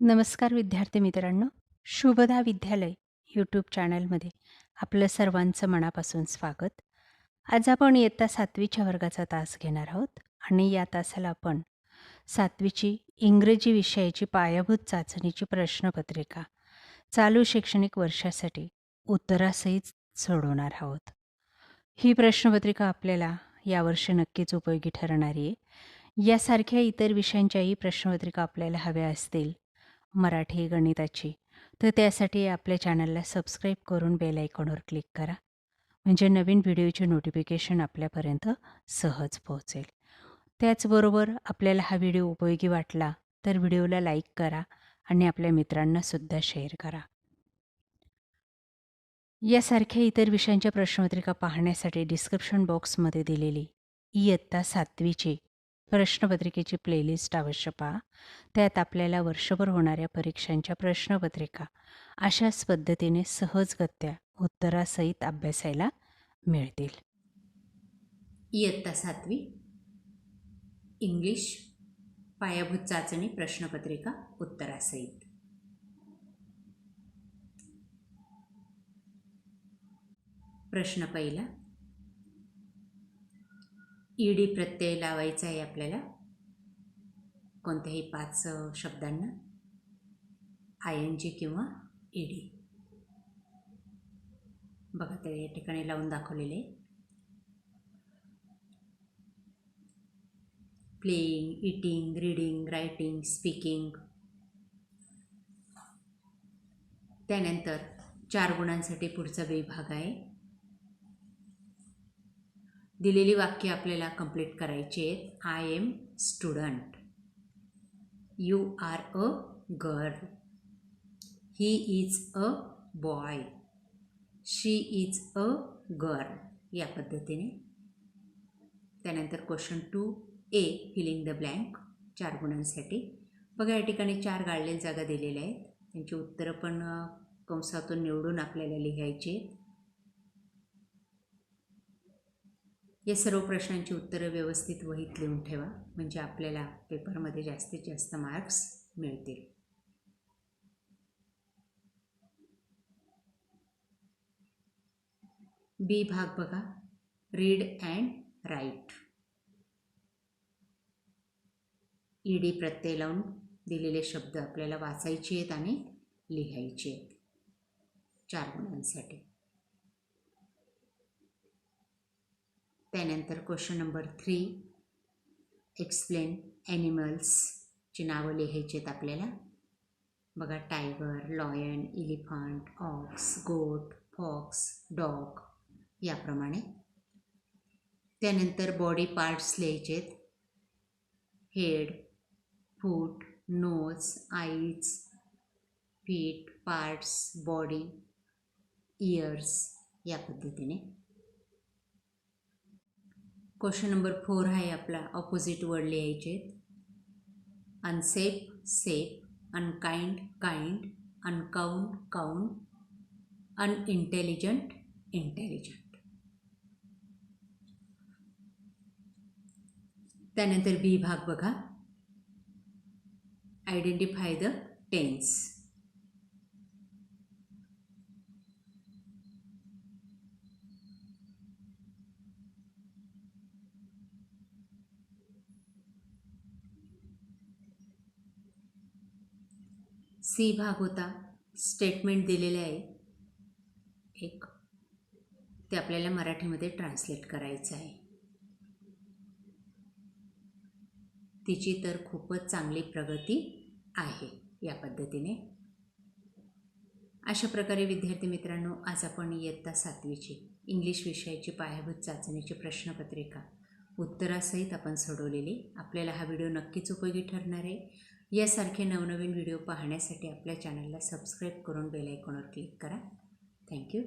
नमस्कार विद्यार्थी मित्रांनो. शुभदा विद्यालय यूट्यूब चॅनलमध्ये आपलं सर्वांचं मनापासून स्वागत. आज आपण इयत्ता सातवीच्या वर्गाचा तास घेणार आहोत आणि या तासाला आपण सातवीची इंग्रजी विषयाची पायाभूत चाचणीची प्रश्नपत्रिका चालू शैक्षणिक वर्षासाठी उत्तरासहित सोडवणार आहोत. ही प्रश्नपत्रिका आपल्याला यावर्षी नक्कीच उपयोगी ठरणारी आहे. यासारख्या इतर विषयांच्याही प्रश्नपत्रिका आपल्याला हव्या असतील मराठी गणिताची. तर त्यासाठी आपल्या चॅनलला सबस्क्राईब करून बेल आयकॉनवर क्लिक करा. म्हणजे नवीन व्हिडिओचे नोटिफिकेशन आपल्यापर्यंत सहज पोहोचेल. त्याचबरोबर आपल्याला हा व्हिडिओ उपयोगी वाटला तर व्हिडिओला लाईक करा आणि आपल्या मित्रांनासुद्धा शेअर करा. यासारख्या इतर विषयांच्या प्रश्नपत्रिका पाहण्यासाठी डिस्क्रिप्शन बॉक्समध्ये दिलेली इयत्ता सातवीची प्रश्नपत्रिकेची प्लेलिस्ट अवश्य पहा. त्यात आपल्याला वर्षभर होणाऱ्या परीक्षांच्या प्रश्नपत्रिका अशाच पद्धतीने सहजगत्या उत्तरासहित अभ्यासायला मिळतील. इयत्ता सातवी. इंग्लिश पायाभूत चाचणी प्रश्नपत्रिका उत्तरासहित. प्रश्न पहिला. ईडी प्रत्यय लावायचा आहे आपल्याला. कोणत्याही पाच शब्दांना. आय एन जी किंवा ईडी. बघा ते या ठिकाणी लावून दाखवलेले playing eating reading writing speaking त्यानंतर चार गुणांसाठी पुढचा विभाग आहे. दिलेली वाक्य आपल्याला कंप्लीट करायची आहेत. I am student you are a girl he is a boy she is a girl या पद्धतीने. त्यानंतर question two A filling the blank चार गुणांसाठी. बघा या ठिकाणी चार गाळलेल्या जागा दिलेल्या आहेत. त्यांची उत्तरं पण कंसातून निवडून आपल्याला लिहायची आहेत या सर्व प्रश्नांची उत्तरं व्यवस्थित वहीत लिहून ठेवा. म्हणजे आपल्याला पेपरमध्ये जास्तीत जास्त मार्क्स मिळतील. बी भाग बघा. रीड अँड राईट ईडी प्रत्यय लावून दिलेले शब्द आपल्याला वाचायचे आहेत आणि लिहायचे आहेत. चार गुणांसाठी. त्यानंतर क्वेश्चन नंबर थ्री एक्सप्लेन ॲनिमल्सची नावं लिहायची आहेत आपल्याला. बघा tiger lion elephant ox goat fox dog याप्रमाणे. त्यानंतर बॉडी पार्ट्स लिहायचे आहेत head foot nose eyes feet parts body ears या पद्धतीने. क्वेश्चन नंबर फोर आहे आपला ऑपोजिट वर्ड लिहायचे. Unsafe safe unkind kind uncount count unintelligent intelligent त्यानंतर बी भाग बघा. आयडेंटिफाय द टेन्स सी भाग होता. स्टेटमेंट दिलेले आहे. एक. ते आपल्याला मराठीमध्ये ट्रान्सलेट करायचं आहे. तिची तर खूपच चांगली प्रगती आहे या पद्धतीने. अशा प्रकारे विद्यार्थी मित्रांनो आज आपण इयत्ता सातवीची इंग्लिश विषयाची पायाभूत चाचणीची प्रश्नपत्रिका उत्तरासहित आपण सोडवलेली. आपल्याला हा व्हिडिओ नक्कीच उपयोगी ठरणार आहे. यासारखे नवनवीन व्हिडिओ पाहण्यासाठी आपल्या चॅनलला सबस्क्राईब करून बेल आयकॉनवर क्लिक करा. थँक्यू.